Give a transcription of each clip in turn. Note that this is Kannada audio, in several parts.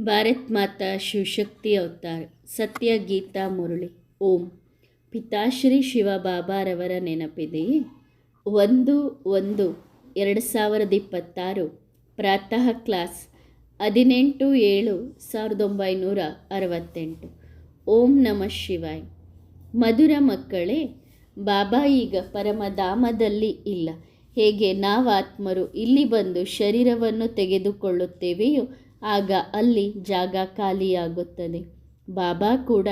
ಭಾರತ್ ಮಾತಾ ಶಿವಶಕ್ತಿ ಅವತಾರ, ಸತ್ಯ ಗೀತಾ ಮುರಳಿ. ಓಂ. ಪಿತಾಶ್ರೀ ಶಿವ ಬಾಬಾರವರ ನೆನಪಿದೆಯೇ ಒಂದು ಒಂದು ಎರಡು ಸಾವಿರದ ಇಪ್ಪತ್ತಾರು ಪ್ರಾತಃ ಕ್ಲಾಸ್ ಹದಿನೆಂಟು ಏಳು ಸಾವಿರದ ಒಂಬೈನೂರ ಅರವತ್ತೆಂಟು. ಓಂ ನಮಃ ಶಿವಾಯ್. ಮಧುರ ಮಕ್ಕಳೇ, ಬಾಬಾ ಈಗ ಪರಮಧಾಮದಲ್ಲಿ ಇಲ್ಲ. ಹೇಗೆ ನಾವಾತ್ಮರು ಇಲ್ಲಿ ಬಂದು ಶರೀರವನ್ನು ತೆಗೆದುಕೊಳ್ಳುತ್ತೇವೆಯೋ ಆಗ ಅಲ್ಲಿ ಜಾಗ ಖಾಲಿಯಾಗುತ್ತದೆ. ಬಾಬಾ ಕೂಡ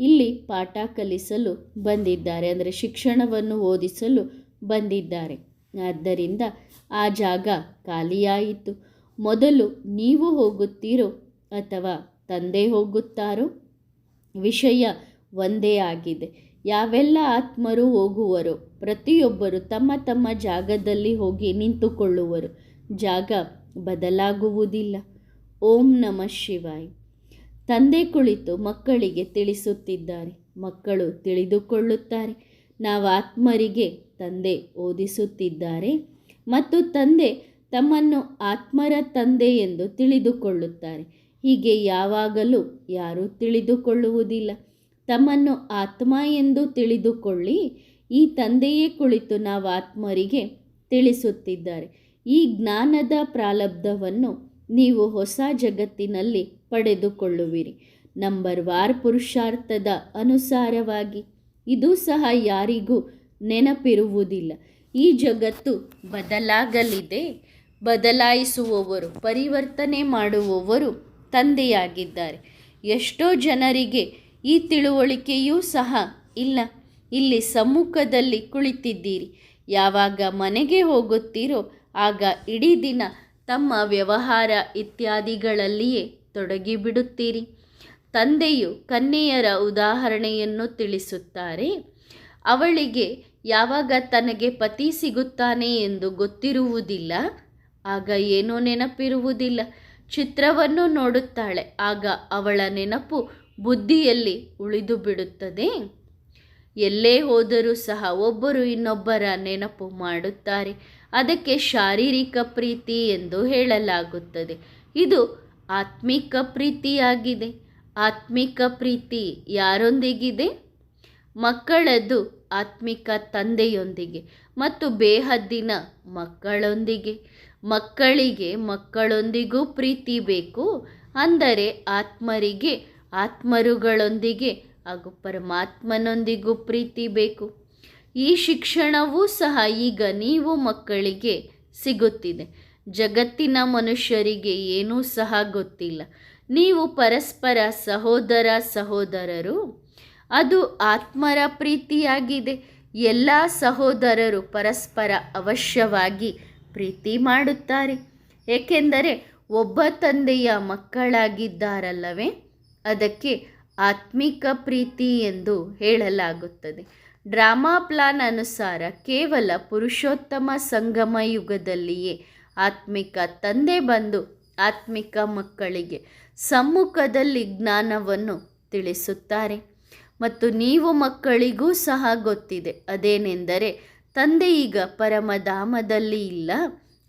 ಇಲ್ಲಿ ಪಾಠ ಕಲಿಸಲು ಬಂದಿದ್ದಾರೆ, ಅಂದರೆ ಶಿಕ್ಷಣವನ್ನು ಓದಿಸಲು ಬಂದಿದ್ದಾರೆ. ಆದ್ದರಿಂದ ಆ ಜಾಗ ಖಾಲಿಯಾಯಿತು. ಮೊದಲು ನೀವು ಹೋಗುತ್ತೀರೋ ಅಥವಾ ತಂದೆ ಹೋಗುತ್ತಾರೋ? ವಿಷಯ ಒಂದೇ ಆಗಿದೆ. ಯಾವೆಲ್ಲ ಆತ್ಮರು ಹೋಗುವರೋ, ಪ್ರತಿಯೊಬ್ಬರು ತಮ್ಮ ತಮ್ಮ ಜಾಗದಲ್ಲಿ ಹೋಗಿ ನಿಂತುಕೊಳ್ಳುವರು. ಜಾಗ ಬದಲಾಗುವುದಿಲ್ಲ. ಓಂ ನಮಃ ಶಿವಾಯ್. ತಂದೆ ಕುಳಿತು ಮಕ್ಕಳಿಗೆ ತಿಳಿಸುತ್ತಿದ್ದಾರೆ. ಮಕ್ಕಳು ತಿಳಿದುಕೊಳ್ಳುತ್ತಾರೆ. ನಾವು ಆತ್ಮರಿಗೆ ತಂದೆ ಓದಿಸುತ್ತಿದ್ದಾರೆ ಮತ್ತು ತಂದೆ ತಮ್ಮನ್ನು ಆತ್ಮರ ತಂದೆ ಎಂದು ತಿಳಿದುಕೊಳ್ಳುತ್ತಾರೆ. ಹೀಗೆ ಯಾವಾಗಲೂ ಯಾರೂ ತಿಳಿದುಕೊಳ್ಳುವುದಿಲ್ಲ. ತಮ್ಮನ್ನು ಆತ್ಮ ಎಂದು ತಿಳಿದುಕೊಳ್ಳಿ. ಈ ತಂದೆಯೇ ಕುಳಿತು ನಾವು ಆತ್ಮರಿಗೆ ತಿಳಿಸುತ್ತಿದ್ದಾರೆ. ಈ ಜ್ಞಾನದ ಪ್ರಾರಬ್ಧವನ್ನು ನೀವು ಹೊಸ ಜಗತ್ತಿನಲ್ಲಿ ಪಡೆದುಕೊಳ್ಳುವಿರಿ. ನಂಬರ್ ವಾರ್ ಪುರುಷಾರ್ಥದ ಅನುಸಾರವಾಗಿ ಇದು ಸಹ ಯಾರಿಗೂ ನೆನಪಿರುವುದಿಲ್ಲ. ಈ ಜಗತ್ತು ಬದಲಾಗಲಿದೆ. ಬದಲಾಯಿಸುವವರು, ಪರಿವರ್ತನೆ ಮಾಡುವವರು ತಂದೆಯಾಗಿದ್ದಾರೆ. ಎಷ್ಟೋ ಜನರಿಗೆ ಈ ತಿಳುವಳಿಕೆಯೂ ಸಹ ಇಲ್ಲ. ಇಲ್ಲಿ ಸಮ್ಮುಖದಲ್ಲಿ ಕುಳಿತಿದ್ದೀರಿ. ಯಾವಾಗ ಮನೆಗೆ ಹೋಗುತ್ತೀರೋ, ಆಗ ಇಡೀ ದಿನ ತಮ್ಮ ವ್ಯವಹಾರ ಇತ್ಯಾದಿಗಳಲ್ಲಿಯೇ ತೊಡಗಿಬಿಡುತ್ತೀರಿ. ತಂದೆಯು ಕನ್ಯೆಯರ ಉದಾಹರಣೆಯನ್ನು ತಿಳಿಸುತ್ತಾರೆ, ಅವಳಿಗೆ ಯಾವಾಗ ತನಗೆ ಪತಿ ಸಿಗುತ್ತಾನೆ ಎಂದು ಗೊತ್ತಿರುವುದಿಲ್ಲ, ಆಗ ಏನೂ ನೆನಪಿರುವುದಿಲ್ಲ. ಚಿತ್ರವನ್ನು ನೋಡುತ್ತಾಳೆ, ಆಗ ಅವಳ ನೆನಪು ಬುದ್ಧಿಯಲ್ಲಿ ಉಳಿದು ಬಿಡುತ್ತದೆ ಎಲ್ಲೇ ಹೋದರೂ ಸಹ ಒಬ್ಬರು ಇನ್ನೊಬ್ಬರ ನೆನಪು ಮಾಡುತ್ತಾರೆ. ಅದಕ್ಕೆ ಶಾರೀರಿಕ ಪ್ರೀತಿ ಎಂದು ಹೇಳಲಾಗುತ್ತದೆ. ಇದು ಆತ್ಮಿಕ ಪ್ರೀತಿಯಾಗಿದೆ. ಆತ್ಮಿಕ ಪ್ರೀತಿ ಯಾರೊಂದಿಗಿದೆ? ಮಕ್ಕಳದ್ದು ಆತ್ಮಿಕ ತಂದೆಯೊಂದಿಗೆ ಮತ್ತು ಬೇಹದ್ದಿನ ಮಕ್ಕಳೊಂದಿಗೆ. ಮಕ್ಕಳಿಗೆ ಮಕ್ಕಳೊಂದಿಗೂ ಪ್ರೀತಿ ಬೇಕು. ಅಂದರೆ ಆತ್ಮರಿಗೆ, ಆತ್ಮರುಗಳೊಂದಿಗೆ ಹಾಗೂ ಪರಮಾತ್ಮನೊಂದಿಗೂ ಪ್ರೀತಿ ಬೇಕು. ಈ ಶಿಕ್ಷಣವೂ ಸಹ ಈಗ ನೀವು ಮಕ್ಕಳಿಗೆ ಸಿಗುತ್ತಿದೆ. ಜಗತ್ತಿನ ಮನುಷ್ಯರಿಗೆ ಏನೂ ಸಹ ಗೊತ್ತಿಲ್ಲ. ನೀವು ಪರಸ್ಪರ ಸಹೋದರ ಸಹೋದರರು, ಅದು ಆತ್ಮರ ಪ್ರೀತಿಯಾಗಿದೆ. ಎಲ್ಲ ಸಹೋದರರು ಪರಸ್ಪರ ಅವಶ್ಯವಾಗಿ ಪ್ರೀತಿ ಮಾಡುತ್ತಾರೆ. ಏಕೆಂದರೆ ಒಬ್ಬ ತಂದೆಯ ಮಕ್ಕಳಾಗಿದ್ದಾರಲ್ಲವೇ? ಅದಕ್ಕೆ ಆತ್ಮಿಕ ಪ್ರೀತಿ ಎಂದು ಹೇಳಲಾಗುತ್ತದೆ. ಡ್ರಾಮಾ ಪ್ಲಾನ್ ಅನುಸಾರ ಕೇವಲ ಪುರುಷೋತ್ತಮ ಸಂಗಮ ಯುಗದಲ್ಲಿಯೇ ಆತ್ಮಿಕ ತಂದೆ ಬಂದು ಆತ್ಮಿಕ ಮಕ್ಕಳಿಗೆ ಸಮ್ಮುಖದಲ್ಲಿ ಜ್ಞಾನವನ್ನು ತಿಳಿಸುತ್ತಾರೆ. ಮತ್ತು ನೀವು ಮಕ್ಕಳಿಗೂ ಸಹ ಗೊತ್ತಿದೆ. ಅದೇನೆಂದರೆ, ತಂದೆ ಈಗ ಪರಮಧಾಮದಲ್ಲಿ ಇಲ್ಲ,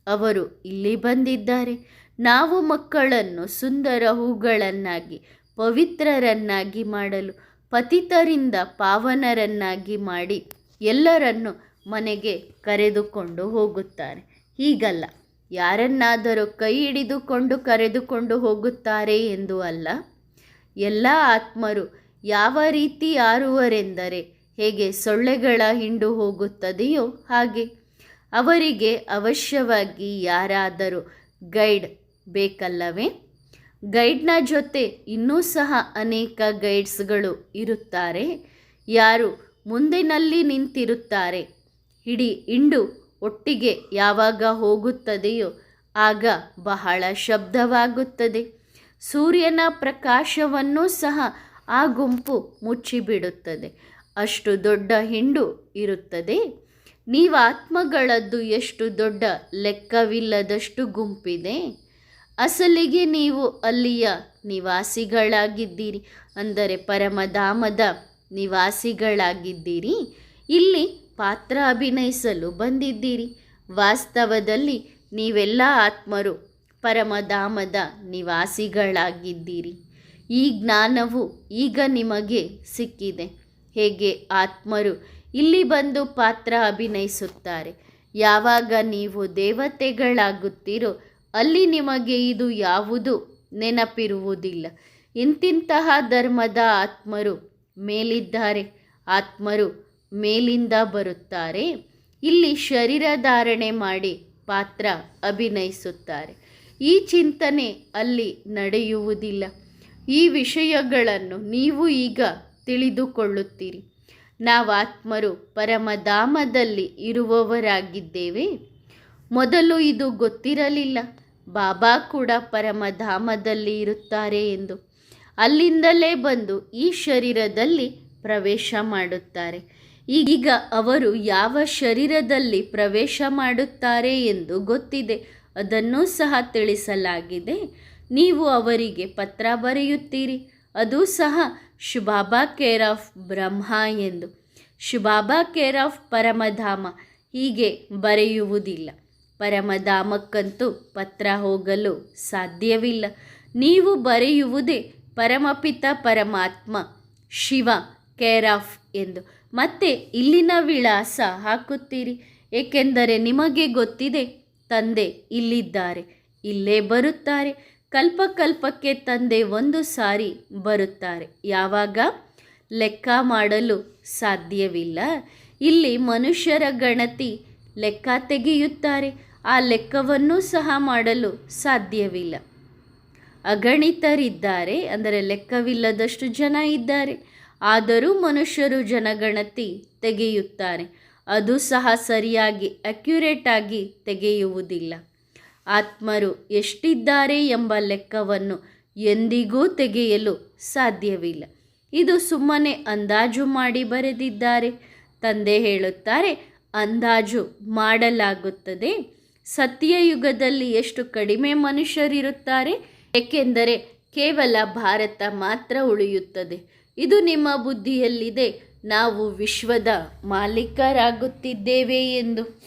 ಅವರು ಇಲ್ಲಿ ಬಂದಿದ್ದಾರೆ. ನಾವು ಮಕ್ಕಳನ್ನು ಸುಂದರ ಹೂಗಳನ್ನಾಗಿ, ಪವಿತ್ರರನ್ನಾಗಿ ಮಾಡಲು ಪತಿತರಿಂದ ಪಾವನರನ್ನಾಗಿ ಮಾಡಿ ಎಲ್ಲರನ್ನು ಮನೆಗೆ ಕರೆದುಕೊಂಡು ಹೋಗುತ್ತಾರೆ. ಹೀಗಲ್ಲ, ಯಾರನ್ನಾದರೂ ಕೈ ಹಿಡಿದುಕೊಂಡು ಕರೆದುಕೊಂಡು ಹೋಗುತ್ತಾರೆ ಎಂದು ಅಲ್ಲ, ಎಲ್ಲ ಆತ್ಮರು ಯಾವ ರೀತಿ ಆರುವರೆಂದರೆ ಹೇಗೆ ಸೊಳ್ಳೆಗಳ ಹಿಂಡು ಹೋಗುತ್ತದೆಯೋ ಹಾಗೆ ಅವರಿಗೆ ಅವಶ್ಯವಾಗಿ ಯಾರಾದರೂ ಗೈಡ್ ಬೇಕಲ್ಲವೇ? ಗೈಡ್ನ ಜೊತೆ ಇನ್ನೂ ಸಹ ಅನೇಕ ಗೈಡ್ಸ್ಗಳು ಇರುತ್ತಾರೆ. ಯಾರು ಮುಂದಿನಲ್ಲಿ ನಿಂತಿರುತ್ತಾರೆ, ಇಡೀ ಇಂಡು ಒಟ್ಟಿಗೆ ಯಾವಾಗ ಹೋಗುತ್ತದೆಯೋ ಆಗ ಬಹಳ ಶಬ್ದವಾಗುತ್ತದೆ. ಸೂರ್ಯನ ಪ್ರಕಾಶವನ್ನೂ ಸಹ ಆ ಗುಂಪು ಮುಚ್ಚಿಬಿಡುತ್ತದೆ. ಅಷ್ಟು ದೊಡ್ಡ ಹಿಂಡು ಇರುತ್ತದೆ. ನೀವು ಆತ್ಮಗಳದ್ದು ಎಷ್ಟು ದೊಡ್ಡ ಲೆಕ್ಕವಿಲ್ಲದಷ್ಟು ಗುಂಪಿದೆ. ಅಸಲಿಗೆ ನೀವು ಅಲ್ಲಿಯ ನಿವಾಸಿಗಳಾಗಿದ್ದೀರಿ. ಅಂದರೆ ಪರಮಧಾಮದ ನಿವಾಸಿಗಳಾಗಿದ್ದೀರಿ. ಇಲ್ಲಿ ಪಾತ್ರ ಅಭಿನಯಿಸಲು ಬಂದಿದ್ದೀರಿ. ವಾಸ್ತವದಲ್ಲಿ ನೀವೆಲ್ಲ ಆತ್ಮರು ಪರಮಧಾಮದ ನಿವಾಸಿಗಳಾಗಿದ್ದೀರಿ. ಈ ಜ್ಞಾನವು ಈಗ ನಿಮಗೆ ಸಿಕ್ಕಿದೆ. ಹೇಗೆ ಆತ್ಮರು ಇಲ್ಲಿ ಬಂದು ಪಾತ್ರ ಅಭಿನಯಿಸುತ್ತಾರೆ. ಯಾವಾಗ ನೀವು ದೇವತೆಗಳಾಗುತ್ತೀರೋ ಅಲ್ಲಿ ನಿಮಗೆ ಇದು ಯಾವುದು ನೆನಪಿರುವುದಿಲ್ಲ. ಇಂತಿಂತಹ ಧರ್ಮದ ಆತ್ಮರು ಮೇಲಿದ್ದಾರೆ, ಆತ್ಮರು ಮೇಲಿಂದ ಬರುತ್ತಾರೆ. ಇಲ್ಲಿ ಶರೀರ ಧಾರಣೆ ಮಾಡಿ ಪಾತ್ರ ಅಭಿನಯಿಸುತ್ತಾರೆ. ಈ ಚಿಂತನೆ ಅಲ್ಲಿ ನಡೆಯುವುದಿಲ್ಲ. ಈ ವಿಷಯಗಳನ್ನು ನೀವು ಈಗ ತಿಳಿದುಕೊಳ್ಳುತ್ತೀರಿ. ನಾವು ಆತ್ಮರು ಪರಮಧಾಮದಲ್ಲಿ ಇರುವವರಾಗಿದ್ದೇವೆ. ಮೊದಲು ಇದು ಗೊತ್ತಿರಲಿಲ್ಲ. ಬಾಬಾ ಕೂಡ ಪರಮಧಾಮದಲ್ಲಿ ಇರುತ್ತಾರೆ ಎಂದು ಅಲ್ಲಿಂದಲೇ ಬಂದು ಈ ಶರೀರದಲ್ಲಿ ಪ್ರವೇಶ ಮಾಡುತ್ತಾರೆ. ಈಗ ಅವರು ಯಾವ ಶರೀರದಲ್ಲಿ ಪ್ರವೇಶ ಮಾಡುತ್ತಾರೆ ಎಂದು ಗೊತ್ತಿದೆ. ಅದನ್ನು ಸಹ ತಿಳಿಸಲಾಗಿದೆ. ನೀವು ಅವರಿಗೆ ಪತ್ರ ಬರೆಯುತ್ತೀರಿ. ಅದು ಸಹ ಶುಭಾಬಾ ಕೇರ್ ಆಫ್ ಬ್ರಹ್ಮ ಎಂದು. ಶುಭಾಬಾ ಕೇರ್ ಆಫ್ ಪರಮಧಾಮ ಹೀಗೆ ಬರೆಯುವುದಿಲ್ಲ. ಪರಮಧಾಮಕ್ಕಂತೂ ಪತ್ರ ಹೋಗಲು ಸಾಧ್ಯವಿಲ್ಲ. ನೀವು ಬರೆಯುವುದೇ ಪರಮಪಿತ ಪರಮಾತ್ಮ, ಶಿವ ಕೇರ್ ಎಂದು. ಮತ್ತೆ ಇಲ್ಲಿನ ವಿಳಾಸ ಹಾಕುತ್ತೀರಿ. ಏಕೆಂದರೆ ನಿಮಗೆ ಗೊತ್ತಿದೆ, ತಂದೆ ಇಲ್ಲಿದ್ದಾರೆ, ಇಲ್ಲೇ ಬರುತ್ತಾರೆ. ಕಲ್ಪಕಲ್ಪಕ್ಕೆ ತಂದೆ ಒಂದು ಸಾರಿ ಬರುತ್ತಾರೆ. ಯಾವಾಗ? ಲೆಕ್ಕ ಮಾಡಲು ಸಾಧ್ಯವಿಲ್ಲ. ಇಲ್ಲಿ ಮನುಷ್ಯರ ಗಣತಿ ಲೆಕ್ಕ ತೆಗೆಯುತ್ತಾರೆ. ಆ ಲೆಕ್ಕವನ್ನು ಸಹ ಮಾಡಲು ಸಾಧ್ಯವಿಲ್ಲ. ಅಗಣಿತರಿದ್ದಾರೆ, ಅಂದರೆ ಲೆಕ್ಕವಿಲ್ಲದಷ್ಟು ಜನ ಇದ್ದಾರೆ. ಆದರೂ ಮನುಷ್ಯರು ಜನಗಣತಿ ತೆಗೆಯುತ್ತಾರೆ. ಅದು ಸಹ ಸರಿಯಾಗಿ, ಅಕ್ಯುರೇಟ್ ಆಗಿ ತೆಗೆಯುವುದಿಲ್ಲ. ಆತ್ಮರು ಎಷ್ಟಿದ್ದಾರೆ ಎಂಬ ಲೆಕ್ಕವನ್ನು ಎಂದಿಗೂ ತೆಗೆಯಲು ಸಾಧ್ಯವಿಲ್ಲ. ಇದು ಸುಮ್ಮನೆ ಅಂದಾಜು ಮಾಡಿ ಬರೆದಿದ್ದಾರೆ. ತಂದೆ ಹೇಳುತ್ತಾರೆ, ಅಂದಾಜು ಮಾಡಲಾಗುತ್ತದೆ. ಸತ್ಯಯುಗದಲ್ಲಿ ಎಷ್ಟು ಕಡಿಮೆ ಮನುಷ್ಯರಿರುತ್ತಾರೆ? ಏಕೆಂದರೆ ಕೇವಲ ಭಾರತ ಮಾತ್ರ ಉಳಿಯುತ್ತದೆ. ಇದು ನಿಮ್ಮ ಬುದ್ಧಿಯಲ್ಲಿದೆ. ನಾವು ವಿಶ್ವದ ಮಾಲೀಕರಾಗುತ್ತಿದ್ದೇವೆ ಎಂದು.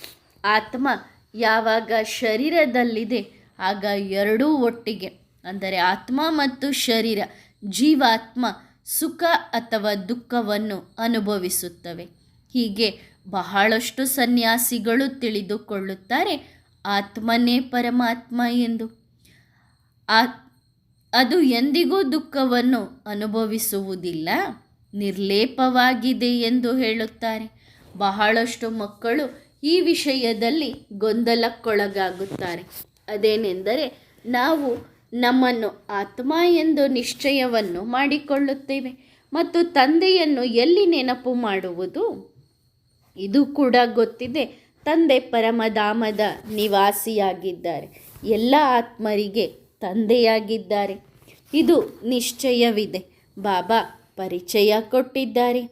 ಆತ್ಮ ಯಾವಾಗ ಶರೀರದಲ್ಲಿದೆ, ಆಗ ಎರಡೂ ಒಟ್ಟಿಗೆ. ಅಂದರೆ ಆತ್ಮ ಮತ್ತು ಶರೀರ, ಜೀವಾತ್ಮ ಸುಖ ಅಥವಾ ದುಃಖವನ್ನು ಅನುಭವಿಸುತ್ತವೆ. ಹೀಗೆ ಬಹಳಷ್ಟು ಸನ್ಯಾಸಿಗಳು ತಿಳಿದುಕೊಳ್ಳುತ್ತಾರೆ. ಆತ್ಮನೇ ಪರಮಾತ್ಮ ಎಂದು. ಆ, ಅದು ಎಂದಿಗೂ ದುಃಖವನ್ನು ಅನುಭವಿಸುವುದಿಲ್ಲ, ನಿರ್ಲೇಪವಾಗಿದೆ ಎಂದು ಹೇಳುತ್ತಾರೆ. ಬಹಳಷ್ಟು ಮಕ್ಕಳು ಈ ವಿಷಯದಲ್ಲಿ ಗೊಂದಲಕ್ಕೊಳಗಾಗುತ್ತಾರೆ. ಅದೇನೆಂದರೆ ನಾವು ನಮ್ಮನ್ನು ಆತ್ಮ ಎಂದು ನಿಶ್ಚಯವನ್ನು ಮಾಡಿಕೊಳ್ಳುತ್ತೇವೆ ಮತ್ತು ತಂದೆಯನ್ನು ಎಲ್ಲಿ ನೆನಪು ಮಾಡುವುದು? ಇದು ಕೂಡ ಗೊತ್ತಿದೆ. ತಂದೆ ಪರಮಧಾಮದ ನಿವಾಸಿಯಾಗಿದ್ದಾರೆ. ಎಲ್ಲ ಆತ್ಮರಿಗೆ ತಂದೆಯಾಗಿದ್ದಾರೆ. ಇದು ನಿಶ್ಚಯವಿದೆ. ಬಾಬಾ ಪರಿಚಯ ಕೊಟ್ಟಿದ್ದಾರೆ.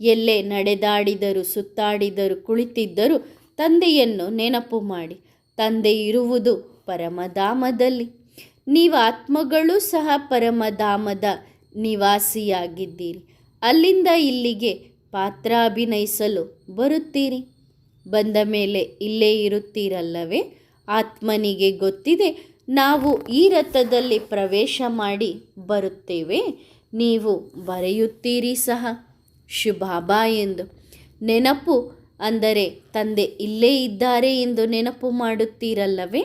ಎಲ್ಲೇ ನಡೆದಾಡಿದರು, ಸುತ್ತಾಡಿದರು, ಕುಳಿತಿದ್ದರು ತಂದೆಯನ್ನು ನೆನಪು ಮಾಡಿ. ತಂದೆ ಇರುವುದು ಪರಮಧಾಮದಲ್ಲಿ ನೀವು ಆತ್ಮಗಳು ಸಹ ಪರಮಧಾಮದ ನಿವಾಸಿಯಾಗಿದ್ದೀರಿ. ಅಲ್ಲಿಂದ ಇಲ್ಲಿಗೆ ಪಾತ್ರ ಅಭಿನಯಿಸಲು ಬರುತ್ತೀರಿ. ಬಂದ ಮೇಲೆ ಇಲ್ಲೇ ಇರುತ್ತೀರಲ್ಲವೇ? ಆತ್ಮನಿಗೆ ಗೊತ್ತಿದೆ, ನಾವು ಈ ರಥದಲ್ಲಿ ಪ್ರವೇಶ ಮಾಡಿ ಬರುತ್ತೇವೆ. ನೀವು ಬರೆಯುತ್ತೀರಿ ಸಹ. ಶುಭಾಬಾ ಎಂದು. ನೆನಪು ಅಂದರೆ ತಂದೆ ಇಲ್ಲೇ ಇದ್ದಾರೆ ಎಂದು ನೆನಪು ಮಾಡುತ್ತೀರಲ್ಲವೇ?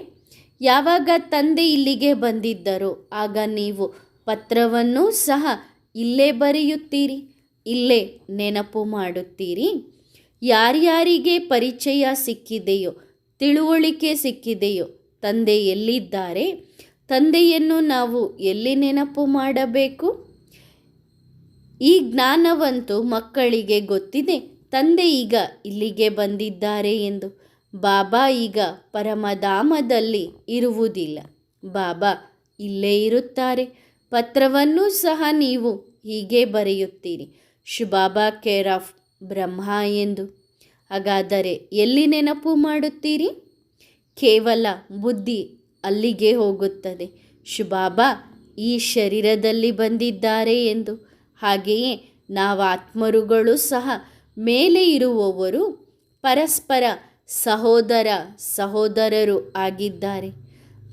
ಯಾವಾಗ ತಂದೆ ಇಲ್ಲಿಗೆ ಬಂದಿದ್ದರೋ, ಆಗ ನೀವು ಪತ್ರವನ್ನು ಸಹ ಇಲ್ಲೇ ಬರೆಯುತ್ತೀರಿ. ಇಲ್ಲೇ ನೆನಪು ಮಾಡುತ್ತೀರಿ. ಯಾರ್ಯಾರಿಗೆ ಪರಿಚಯ ಸಿಕ್ಕಿದೆಯೋ, ತಿಳುವಳಿಕೆ ಸಿಕ್ಕಿದೆಯೋ, ತಂದೆ ಎಲ್ಲಿದ್ದಾರೆ? ತಂದೆಯನ್ನು ನಾವು ಎಲ್ಲಿ ನೆನಪು ಮಾಡಬೇಕು? ಈ ಜ್ಞಾನವಂತೂ ಮಕ್ಕಳಿಗೆ ಗೊತ್ತಿದೆ. ತಂದೆ ಈಗ ಇಲ್ಲಿಗೆ ಬಂದಿದ್ದಾರೆ ಎಂದು. ಬಾಬಾ ಈಗ ಪರಮಧಾಮದಲ್ಲಿ ಇರುವುದಿಲ್ಲ. ಬಾಬಾ ಇಲ್ಲೇ ಇರುತ್ತಾರೆ. ಪತ್ರವನ್ನು ಸಹ ನೀವು ಹೀಗೆ ಬರೆಯುತ್ತೀರಿ. ಶುಬಾಬಾ ಕೇರ್ ಆಫ್ ಬ್ರಹ್ಮ ಎಂದು. ಹಾಗಾದರೆ ಎಲ್ಲಿ ನೆನಪು ಮಾಡುತ್ತೀರಿ? ಕೇವಲ ಬುದ್ಧಿ ಅಲ್ಲಿಗೆ ಹೋಗುತ್ತದೆ. ಶುಭಾಬಾ, ಈ ಶರೀರದಲ್ಲಿ ಬಂದಿದ್ದಾರೆ ಎಂದು. ಹಾಗೆಯೇ ನಾವು ಆತ್ಮರುಗಳು ಸಹ ಮೇಲೆ ಇರುವವರು ಪರಸ್ಪರ ಸಹೋದರ ಸಹೋದರರು ಆಗಿದ್ದಾರೆ.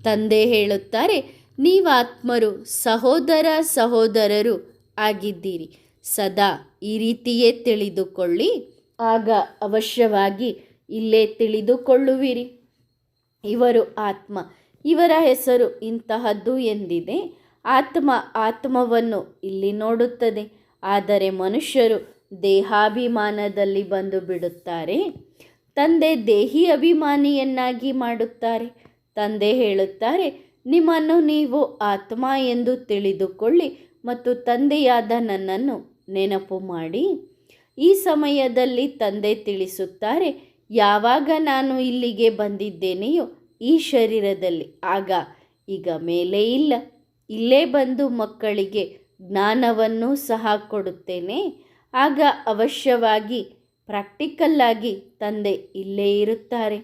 ತಂದೆ ಹೇಳುತ್ತಾರೆ, ನೀವಾತ್ಮರು ಸಹೋದರ ಸಹೋದರರು ಆಗಿದ್ದೀರಿ. ಸದಾ ಈ ರೀತಿಯೇ ತಿಳಿದುಕೊಳ್ಳಿ. ಆಗ ಅವಶ್ಯವಾಗಿ ಇಲ್ಲೇ ತಿಳಿದುಕೊಳ್ಳುವಿರಿ. ಇವರು ಆತ್ಮ. ಇವರ ಹೆಸರು ಇಂತಹದ್ದು ಎಂದಿದೆ. ಆತ್ಮ ಆತ್ಮವನ್ನು ಇಲ್ಲಿ ನೋಡುತ್ತದೆ. ಆದರೆ ಮನುಷ್ಯರು ದೇಹಾಭಿಮಾನದಲ್ಲಿ ಬಂದು ಬಿಡುತ್ತಾರೆ. ತಂದೆ ದೇಹಿ ಅಭಿಮಾನಿಯನ್ನಾಗಿ ಮಾಡುತ್ತಾರೆ. ತಂದೆ ಹೇಳುತ್ತಾರೆ, ನಿಮ್ಮನ್ನು ನೀವು ಆತ್ಮ ಎಂದು ತಿಳಿದುಕೊಳ್ಳಿ ಮತ್ತು ತಂದೆಯಾದ ನನ್ನನ್ನು ನೆನಪು ಮಾಡಿ. ಈ ಸಮಯದಲ್ಲಿ ತಂದೆ ತಿಳಿಸುತ್ತಾರೆ, ಯಾವಾಗ ನಾನು ಇಲ್ಲಿಗೆ ಬಂದಿದ್ದೇನೆಯೋ ಈ ಶರೀರದಲ್ಲಿ. ಆಗ ಈಗ ಮೇಲೆ ಇಲ್ಲ. ಇಲ್ಲೇ ಬಂದು ಮಕ್ಕಳಿಗೆ ಜ್ಞಾನವನ್ನು ಸಹ ಕೊಡುತ್ತೇನೆ. ಆಗ ಅವಶ್ಯವಾಗಿ ಪ್ರಾಕ್ಟಿಕಲ್ಲಾಗಿ ತಂದೆ ಇಲ್ಲೇ ಇರುತ್ತಾರೆ.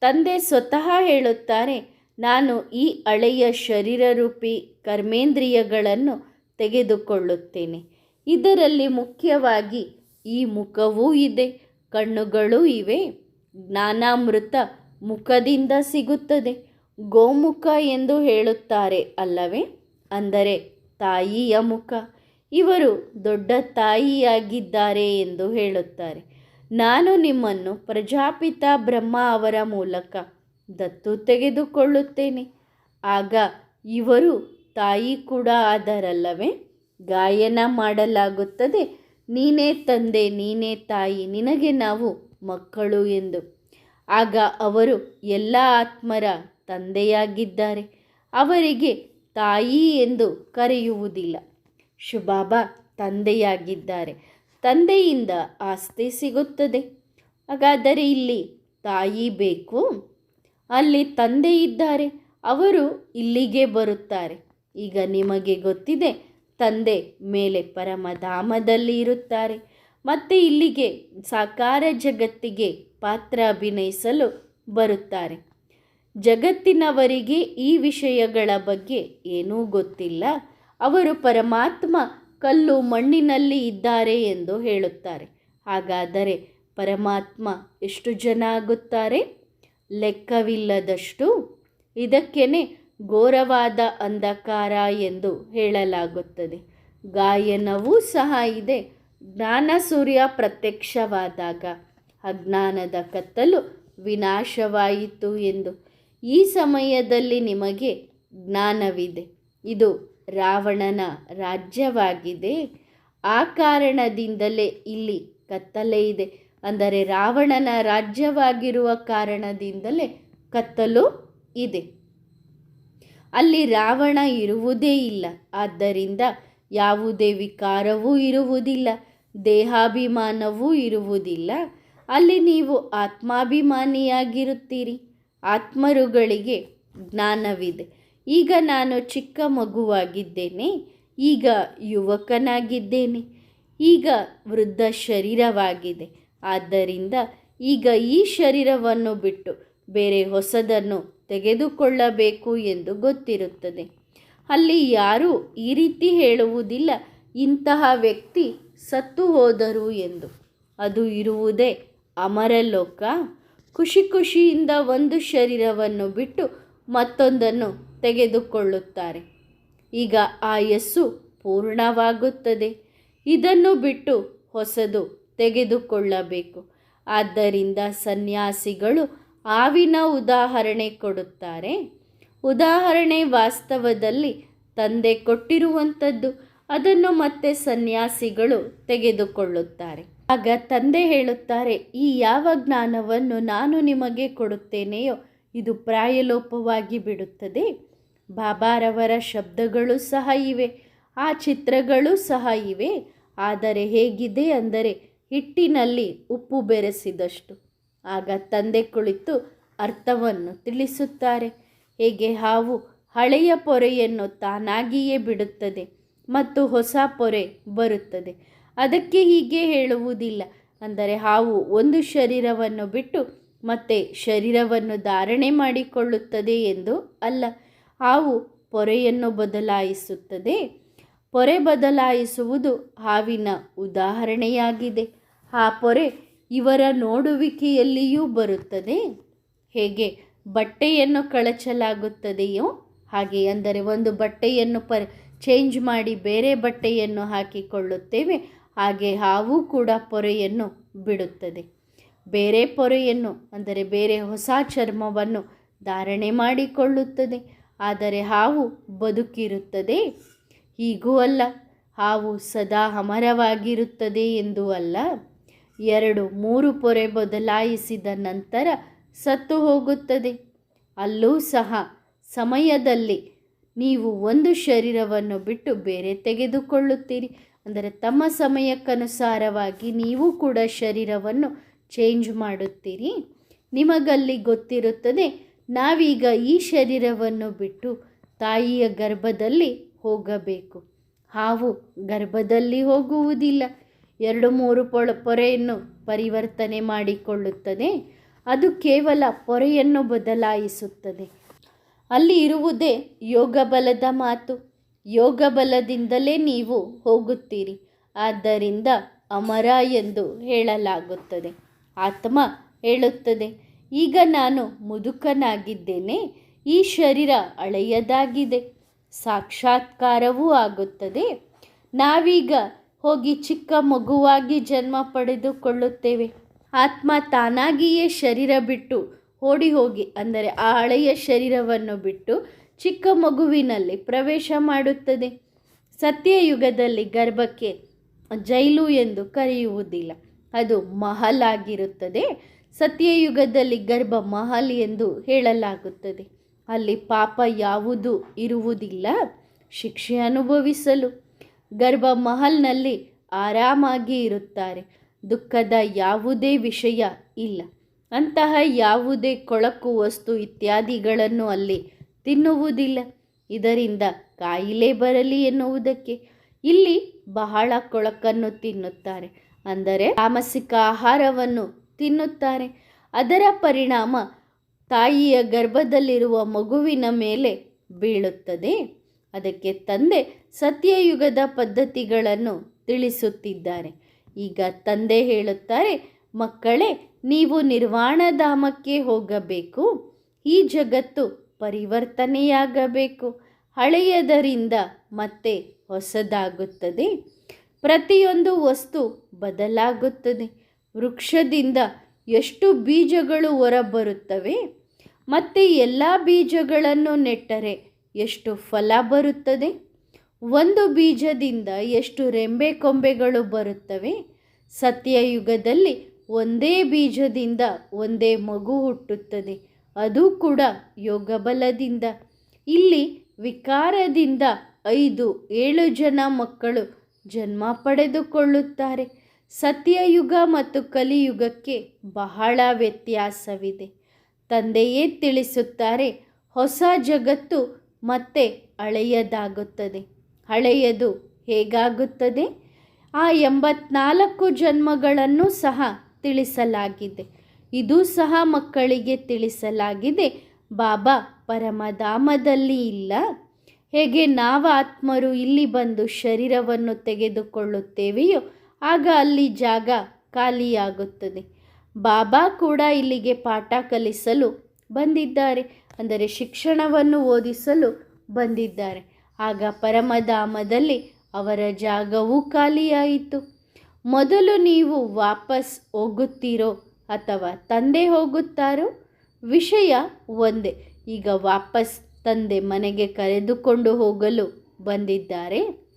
ತಂದೆ ಸ್ವತಃ ಹೇಳುತ್ತಾರೆ, ನಾನು ಈ ಹಳೆಯ ಶರೀರರೂಪಿ ಕರ್ಮೇಂದ್ರಿಯಗಳನ್ನು ತೆಗೆದುಕೊಳ್ಳುತ್ತೇನೆ. ಇದರಲ್ಲಿ ಮುಖ್ಯವಾಗಿ ಈ ಮುಖವೂ ಇದೆ. ಕಣ್ಣುಗಳೂ ಇವೆ. ಜ್ಞಾನಾಮೃತ ಮುಖದಿಂದ ಸಿಗುತ್ತದೆ. ಗೋಮುಖ ಎಂದು ಹೇಳುತ್ತಾರೆ ಅಲ್ಲವೇ? ಅಂದರೆ ತಾಯಿಯ ಮುಖ. ಇವರು ದೊಡ್ಡ ತಾಯಿಯಾಗಿದ್ದಾರೆ ಎಂದು ಹೇಳುತ್ತಾರೆ. ನಾನು ನಿಮ್ಮನ್ನು ಪ್ರಜಾಪಿತ ಬ್ರಹ್ಮ ಅವರ ಮೂಲಕ ದತ್ತು ತೆಗೆದುಕೊಳ್ಳುತ್ತೇನೆ. ಆಗ ಇವರು ತಾಯಿ ಕೂಡ ಆದರಲ್ಲವೇ? ಗಾಯನ ಮಾಡಲಾಗುತ್ತದೆ. ನೀನೇ ತಂದೆ, ನೀನೇ ತಾಯಿ, ನಿನಗೆ ನಾವು ಮಕ್ಕಳು ಎಂದು. ಆಗ ಅವರು ಎಲ್ಲ ಆತ್ಮರ ತಂದೆಯಾಗಿದ್ದಾರೆ. ಅವರಿಗೆ ತಾಯಿ ಎಂದು ಕರೆಯುವುದಿಲ್ಲ. ಶುಭಾಬಾ ತಂದೆಯಾಗಿದ್ದಾರೆ. ತಂದೆಯಿಂದ ಆಸ್ತಿ ಸಿಗುತ್ತದೆ. ಹಾಗಾದರೆ ಇಲ್ಲಿ ತಾಯಿ ಬೇಕು? ಅಲ್ಲಿ ತಂದೆ ಇದ್ದಾರೆ. ಅವರು ಇಲ್ಲಿಗೆ ಬರುತ್ತಾರೆ. ಈಗ ನಿಮಗೆ ಗೊತ್ತಿದೆ ತಂದೆ ಮೇಲೆ ಪರಮಧಾಮದಲ್ಲಿ ಇರುತ್ತಾರೆ ಮತ್ತು ಇಲ್ಲಿಗೆ ಸಾಕಾರ ಜಗತ್ತಿಗೆ ಪಾತ್ರ ಅಭಿನಯಿಸಲು ಬರುತ್ತಾರೆ. ಜಗತ್ತಿನವರಿಗೆ ಈ ವಿಷಯಗಳ ಬಗ್ಗೆ ಏನೂ ಗೊತ್ತಿಲ್ಲ. ಅವರು ಪರಮಾತ್ಮ ಕಲ್ಲು ಮಣ್ಣಿನಲ್ಲಿ ಇದ್ದಾರೆ ಎಂದು ಹೇಳುತ್ತಾರೆ. ಹಾಗಾದರೆ ಪರಮಾತ್ಮ ಎಷ್ಟು ಜನ ಆಗುತ್ತಾರೆ? ಲೆಕ್ಕವಿಲ್ಲದಷ್ಟು. ಇದಕ್ಕೇನೆ ಘೋರವಾದ ಅಂಧಕಾರ ಎಂದು ಹೇಳಲಾಗುತ್ತದೆ. ಗಾಯನವೂ ಸಹ ಇದೆ. ಜ್ಞಾನ ಸೂರ್ಯ ಪ್ರತ್ಯಕ್ಷವಾದಾಗ ಅಜ್ಞಾನದ ಕತ್ತಲು ವಿನಾಶವಾಯಿತು ಎಂದು. ಈ ಸಮಯದಲ್ಲಿ ನಿಮಗೆ ಜ್ಞಾನವಿದೆ. ಇದು ರಾವಣನ ರಾಜ್ಯವಾಗಿದೆ. ಆ ಕಾರಣದಿಂದಲೇ ಇಲ್ಲಿ ಕತ್ತಲೆ ಇದೆ. ಅಂದರೆ ರಾವಣನ ರಾಜ್ಯವಾಗಿರುವ ಕಾರಣದಿಂದಲೇ ಕತ್ತಲು ಇದೆ. ಅಲ್ಲಿ ರಾವಣ ಇರುವುದೇ ಇಲ್ಲ. ಆದ್ದರಿಂದ ಯಾವುದೇ ವಿಕಾರವೂ ಇರುವುದಿಲ್ಲ, ದೇಹಾಭಿಮಾನವೂ ಇರುವುದಿಲ್ಲ. ಅಲ್ಲಿ ನೀವು ಆತ್ಮಾಭಿಮಾನಿಯಾಗಿರುತ್ತೀರಿ. ಆತ್ಮರುಗಳಿಗೆ ಜ್ಞಾನವಿದೆ. ಈಗ ನಾನು ಚಿಕ್ಕ ಮಗುವಾಗಿದ್ದೇನೆ. ಈಗ ಯುವಕನಾಗಿದ್ದೇನೆ. ಈಗ ವೃದ್ಧ ಶರೀರವಾಗಿದೆ. ಆದ್ದರಿಂದ ಈಗ ಈ ಶರೀರವನ್ನು ಬಿಟ್ಟು ಬೇರೆ ಹೊಸದನ್ನು ತೆಗೆದುಕೊಳ್ಳಬೇಕು ಎಂದು ಗೊತ್ತಿರುತ್ತದೆ. ಅಲ್ಲಿ ಯಾರೂ ಈ ರೀತಿ ಹೇಳುವುದಿಲ್ಲ, ಇಂತಹ ವ್ಯಕ್ತಿ ಸತ್ತು ಹೋದರು ಎಂದು. ಅದು ಇರುವುದೇ ಅಮರಲೋಕ. ಖುಷಿ ಖುಷಿಯಿಂದ ಒಂದು ಶರೀರವನ್ನು ಬಿಟ್ಟು ಮತ್ತೊಂದನ್ನು ತೆಗೆದುಕೊಳ್ಳುತ್ತಾರೆ. ಈಗ ಆಯಸ್ಸು ಪೂರ್ಣವಾಗುತ್ತದೆ. ಇದನ್ನು ಬಿಟ್ಟು ಹೊಸದು ತೆಗೆದುಕೊಳ್ಳಬೇಕು. ಆದ್ದರಿಂದ ಸನ್ಯಾಸಿಗಳು ಹಾವಿನ ಉದಾಹರಣೆ ಕೊಡುತ್ತಾರೆ. ಉದಾಹರಣೆ ವಾಸ್ತವದಲ್ಲಿ ತಂದೆ ಕೊಟ್ಟಿರುವಂಥದ್ದು, ಅದನ್ನು ಮತ್ತೆ ಸನ್ಯಾಸಿಗಳು ತೆಗೆದುಕೊಳ್ಳುತ್ತಾರೆ. ಆಗ ತಂದೆ ಹೇಳುತ್ತಾರೆ, ಈ ಯಾವ ಜ್ಞಾನವನ್ನು ನಾನು ನಿಮಗೆ ಕೊಡುತ್ತೇನೆಯೋ, ಇದು ಪ್ರಾಯಲೋಪವಾಗಿ ಬಿಡುತ್ತದೆ. ಬಾಬಾರವರ ಶಬ್ದಗಳು ಸಹ ಇವೆ, ಆ ಚಿತ್ರಗಳು ಸಹ ಇವೆ. ಆದರೆ ಹೇಗಿದೆ ಅಂದರೆ ಹಿಟ್ಟಿನಲ್ಲಿ ಉಪ್ಪು ಬೆರೆಸಿದಷ್ಟು. ಆಗ ತಂದೆ ಕುಳಿತು ಅರ್ಥವನ್ನು ತಿಳಿಸುತ್ತಾರೆ. ಹೇಗೆ? ಹಾವು ಹಳೆಯ ಪೊರೆಯನ್ನು ತಾನಾಗಿಯೇ ಬಿಡುತ್ತದೆ ಮತ್ತು ಹೊಸ ಪೊರೆ ಬರುತ್ತದೆ. ಅದಕ್ಕೆ ಹೀಗೆ ಹೇಳುವುದಿಲ್ಲ. ಅಂದರೆ ಹಾವು ಒಂದು ಶರೀರವನ್ನು ಬಿಟ್ಟು ಮತ್ತೆ ಶರೀರವನ್ನು ಧಾರಣೆ ಮಾಡಿಕೊಳ್ಳುತ್ತದೆ ಎಂದು ಅಲ್ಲ. ಹಾವು ಪೊರೆಯನ್ನು ಬದಲಾಯಿಸುತ್ತದೆ. ಪೊರೆ ಬದಲಾಯಿಸುವುದು ಹಾವಿನ ಉದಾಹರಣೆಯಾಗಿದೆ. ಆ ಪೊರೆ ಇವರ ನೋಡುವಿಕೆಯಲ್ಲಿಯೂ ಬರುತ್ತದೆ. ಹೇಗೆ? ಬಟ್ಟೆಯನ್ನು ಕಳಚಲಾಗುತ್ತದೆಯೋ? ಹಾಗೆ ಅಂದರೆ ಒಂದು ಬಟ್ಟೆಯನ್ನು ಪರ್, ಚೇಂಜ್ ಮಾಡಿ ಬೇರೆ ಬಟ್ಟೆಯನ್ನು ಹಾಕಿಕೊಳ್ಳುತ್ತೇವೆ. ಹಾಗೆ ಹಾವು ಕೂಡ ಪೊರೆಯನ್ನು ಬಿಡುತ್ತದೆ. ಬೇರೆ ಪೊರೆಯನ್ನು ಅಂದರೆ ಬೇರೆ ಹೊಸ ಚರ್ಮವನ್ನು ಧಾರಣೆ ಮಾಡಿಕೊಳ್ಳುತ್ತದೆ. ಆದರೆ ಹಾವು ಬದುಕಿರುತ್ತದೆ. ಹೀಗೂ ಅಲ್ಲ. ಹಾವು ಸದಾ ಅಮರವಾಗಿರುತ್ತದೆ ಎಂದು ಅಲ್ಲ. ಎರಡು ಮೂರು ಪೊರೆ ಬದಲಾಯಿಸಿದ ನಂತರ ಸತ್ತು ಹೋಗುತ್ತದೆ. ಅಲ್ಲೂ ಸಹ ಸಮಯದಲ್ಲಿ ನೀವು ಒಂದು ಶರೀರವನ್ನು ಬಿಟ್ಟು ಬೇರೆ ತೆಗೆದುಕೊಳ್ಳುತ್ತೀರಿ. ಅಂದರೆ ತಮ್ಮ ಸಮಯಕ್ಕನುಸಾರವಾಗಿ ನೀವು ಕೂಡ ಶರೀರವನ್ನು ಚೇಂಜ್ ಮಾಡುತ್ತೀರಿ. ನಿಮಗಲ್ಲಿ ಗೊತ್ತಿರುತ್ತದೆ, ನಾವೀಗ ಈ ಶರೀರವನ್ನು ಬಿಟ್ಟು ತಾಯಿಯ ಗರ್ಭದಲ್ಲಿ ಹೋಗಬೇಕು. ಹಾವು ಗರ್ಭದಲ್ಲಿ ಹೋಗುವುದಿಲ್ಲ. ಎರಡು ಮೂರು ಪೊಳ ಪೊರೆಯನ್ನು ಪರಿವರ್ತನೆ ಮಾಡಿಕೊಳ್ಳುತ್ತದೆ. ಅದು ಕೇವಲ ಪೊರೆಯನ್ನು ಬದಲಾಯಿಸುತ್ತದೆ. ಅಲ್ಲಿ ಇರುವುದೇ ಯೋಗ ಬಲದ ಮಾತು. ಯೋಗ ಬಲದಿಂದಲೇ ನೀವು ಹೋಗುತ್ತೀರಿ. ಆದ್ದರಿಂದ ಅಮರ ಎಂದು ಹೇಳಲಾಗುತ್ತದೆ. ಆತ್ಮ ಹೇಳುತ್ತದೆ, ಈಗ ನಾನು ಮುದುಕನಾಗಿದ್ದೇನೆ. ಈ ಶರೀರ ಹಳೆಯದಾಗಿದೆ. ಸಾಕ್ಷಾತ್ಕಾರವೂ ಆಗುತ್ತದೆ. ನಾವೀಗ ಹೋಗಿ ಚಿಕ್ಕ ಮಗುವಾಗಿ ಜನ್ಮ ಪಡೆದುಕೊಳ್ಳುತ್ತೇವೆ. ಆತ್ಮ ತಾನಾಗಿಯೇ ಶರೀರ ಬಿಟ್ಟು ಓಡಿ ಹೋಗಿ, ಅಂದರೆ ಆ ಹಳೆಯ ಶರೀರವನ್ನು ಬಿಟ್ಟು ಚಿಕ್ಕ ಮಗುವಿನಲ್ಲಿ ಪ್ರವೇಶ ಮಾಡುತ್ತದೆ. ಸತ್ಯಯುಗದಲ್ಲಿ ಗರ್ಭಕ್ಕೆ ಜೈಲು ಎಂದು ಕರೆಯುವುದಿಲ್ಲ. ಅದು ಮಹಲ್ ಆಗಿರುತ್ತದೆ ಸತ್ಯಯುಗದಲ್ಲಿ ಗರ್ಭ ಮಹಲ್ ಎಂದು ಹೇಳಲಾಗುತ್ತದೆ. ಅಲ್ಲಿ ಪಾಪ ಯಾವುದು ಇರುವುದಿಲ್ಲ. ಶಿಕ್ಷೆ ಅನುಭವಿಸಲು. ಗರ್ಭ ಮಹಲ್ನಲ್ಲಿ ಆರಾಮಾಗಿ ಇರುತ್ತಾರೆ. ದುಃಖದ ಯಾವುದೇ ವಿಷಯ ಇಲ್ಲ. ಅಂತಹ ಯಾವುದೇ ಕೊಳಕು ವಸ್ತು ಇತ್ಯಾದಿಗಳನ್ನು ಅಲ್ಲಿ ತಿನ್ನುವುದಿಲ್ಲ. ಇದರಿಂದ ಕಾಯಿಲೆ ಬರಲಿ ಎನ್ನುವುದಕ್ಕೆ ಇಲ್ಲಿ ಬಹಳ ಕೊಳಕನ್ನು ತಿನ್ನುತ್ತಾರೆ. ಅಂದರೆ ತಾಮಸಿಕ ಆಹಾರವನ್ನು ತಿನ್ನುತ್ತಾರೆ. ಅದರ ಪರಿಣಾಮ ತಾಯಿಯ ಗರ್ಭದಲ್ಲಿರುವ ಮಗುವಿನ ಮೇಲೆ ಬೀಳುತ್ತದೆ. ಅದಕ್ಕೆ ತಂದೆ ಸತ್ಯಯುಗದ ಪದ್ಧತಿಗಳನ್ನು ತಿಳಿಸುತ್ತಿದ್ದಾರೆ. ಈಗ ತಂದೆ ಹೇಳುತ್ತಾರೆ, ಮಕ್ಕಳೇ, ನೀವು ನಿರ್ವಾಣಧಾಮಕ್ಕೆ ಹೋಗಬೇಕು. ಈ ಜಗತ್ತು ಪರಿವರ್ತನೆಯಾಗಬೇಕು. ಹಳೆಯದರಿಂದ ಮತ್ತೆ ಹೊಸದಾಗುತ್ತದೆ. ಪ್ರತಿಯೊಂದು ವಸ್ತು ಬದಲಾಗುತ್ತದೆ. ವೃಕ್ಷದಿಂದ ಎಷ್ಟು ಬೀಜಗಳು ಹೊರಬರುತ್ತವೆ, ಮತ್ತು ಎಲ್ಲ ಬೀಜಗಳನ್ನು ನೆಟ್ಟರೆ ಎಷ್ಟು ಫಲ ಬರುತ್ತದೆ. ಒಂದು ಬೀಜದಿಂದ ಎಷ್ಟು ರೆಂಬೆ ಕೊಂಬೆಗಳು ಬರುತ್ತವೆ? ಸತ್ಯಯುಗದಲ್ಲಿ ಒಂದೇ ಬೀಜದಿಂದ ಒಂದೇ ಮಗು ಹುಟ್ಟುತ್ತದೆ. ಅದು ಕೂಡ ಯೋಗಬಲದಿಂದ. ಇಲ್ಲಿ ವಿಕಾರದಿಂದ ಐದು ಏಳು ಜನ ಮಕ್ಕಳು ಜನ್ಮ ಪಡೆದುಕೊಳ್ಳುತ್ತಾರೆ. ಸತ್ಯಯುಗ ಮತ್ತು ಕಲಿಯುಗಕ್ಕೆ ಬಹಳ ವ್ಯತ್ಯಾಸವಿದೆ. ತಂದೆಯೇ ತಿಳಿಸುತ್ತಾರೆ, ಹೊಸ ಜಗತ್ತು ಮತ್ತೆ ಹಳೆಯದಾಗುತ್ತದೆ ಹಳೆಯದು ಹೇಗಾಗುತ್ತದೆ? ಆ ಎಂಬತ್ನಾಲ್ಕು ಜನ್ಮಗಳನ್ನು ಸಹ ತಿಳಿಸಲಾಗಿದೆ. ಇದು ಸಹ ಮಕ್ಕಳಿಗೆ ತಿಳಿಸಲಾಗಿದೆ. ಬಾಬಾ ಪರಮಧಾಮದಲ್ಲಿ ಇಲ್ಲ. ಹೇಗೆ ನಾವು ಆತ್ಮರು ಇಲ್ಲಿ ಬಂದು ಶರೀರವನ್ನು ತೆಗೆದುಕೊಳ್ಳುತ್ತೇವೆಯೋ, ಆಗ ಅಲ್ಲಿ ಜಾಗ ಖಾಲಿಯಾಗುತ್ತದೆ. ಬಾಬಾ ಕೂಡ ಇಲ್ಲಿಗೆ ಪಾಠ ಕಲಿಸಲು ಬಂದಿದ್ದಾರೆ. ಅಂದರೆ ಶಿಕ್ಷಣವನ್ನು ಓದಿಸಲು ಬಂದಿದ್ದಾರೆ. ಆಗ ಪರಮಧಾಮದಲ್ಲಿ ಅವರ ಜಾಗವೂ ಖಾಲಿಯಾಯಿತು. ಮೊದಲು ನೀವು ವಾಪಸ್ ಹೋಗುತ್ತೀರೋ ಅಥವಾ ತಂದೆ ಹೋಗುತ್ತಾರೋ? ವಿಷಯ ಒಂದೇ. ಈಗ ವಾಪಸ್ ತಂದೆ ಮನೆಗೆ ಕರೆದುಕೊಂಡು ಹೋಗಲು ಬಂದಿದ್ದಾರೆ.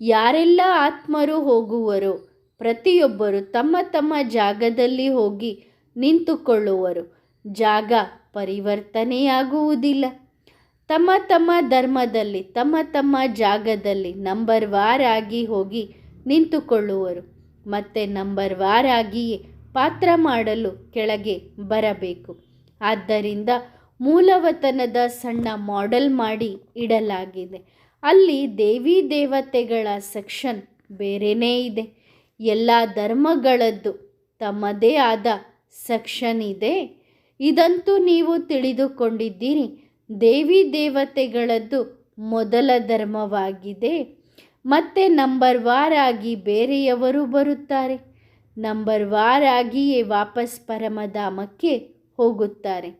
ಯಾರೆಲ್ಲ ಆತ್ಮರು ಹೋಗುವರೋ, ಪ್ರತಿಯೊಬ್ಬರು ತಮ್ಮ ತಮ್ಮ ಜಾಗದಲ್ಲಿ ಹೋಗಿ ನಿಂತುಕೊಳ್ಳುವರು. ಜಾಗ ಪರಿವರ್ತನೆಯಾಗುವುದಿಲ್ಲ. ತಮ್ಮ ತಮ್ಮ ಧರ್ಮದಲ್ಲಿ, ತಮ್ಮ ತಮ್ಮ ಜಾಗದಲ್ಲಿ ನಂಬರ್ ವಾರ್ ಆಗಿ ಹೋಗಿ ನಿಂತುಕೊಳ್ಳುವರು. ಮತ್ತೆ ನಂಬರ್ ವಾರ್ ಪಾತ್ರ ಮಾಡಲು ಕೆಳಗೆ ಬರಬೇಕು. ಆದ್ದರಿಂದ ಮೂಲವತನದ ಸಣ್ಣ ಮಾಡೆಲ್ ಮಾಡಿ ಇಡಲಾಗಿದೆ. ಅಲ್ಲಿ ದೇವಿ ದೇವತೆಗಳ ಸೆಕ್ಷನ್ ಬೇರೆಯೇ ಇದೆ. ಎಲ್ಲ ಧರ್ಮಗಳದ್ದು ತಮ್ಮದೇ ಆದ ಸೆಕ್ಷನ್ ಇದೆ. ಇದಂತೂ ನೀವು ತಿಳಿದುಕೊಂಡಿದ್ದೀರಿ. ದೇವಿ ದೇವತೆಗಳದ್ದು ಮೊದಲ ಧರ್ಮವಾಗಿದೆ. ಮತ್ತೆ ನಂಬರ್ ವಾರ್ ಆಗಿ ಬೇರೆಯವರು ಬರುತ್ತಾರೆ. ನಂಬರ್ ವಾರ್ ಆಗಿಯೇ ವಾಪಸ್ ಪರಮಧಾಮಕ್ಕೆ ಹೋಗುತ್ತಾರೆ.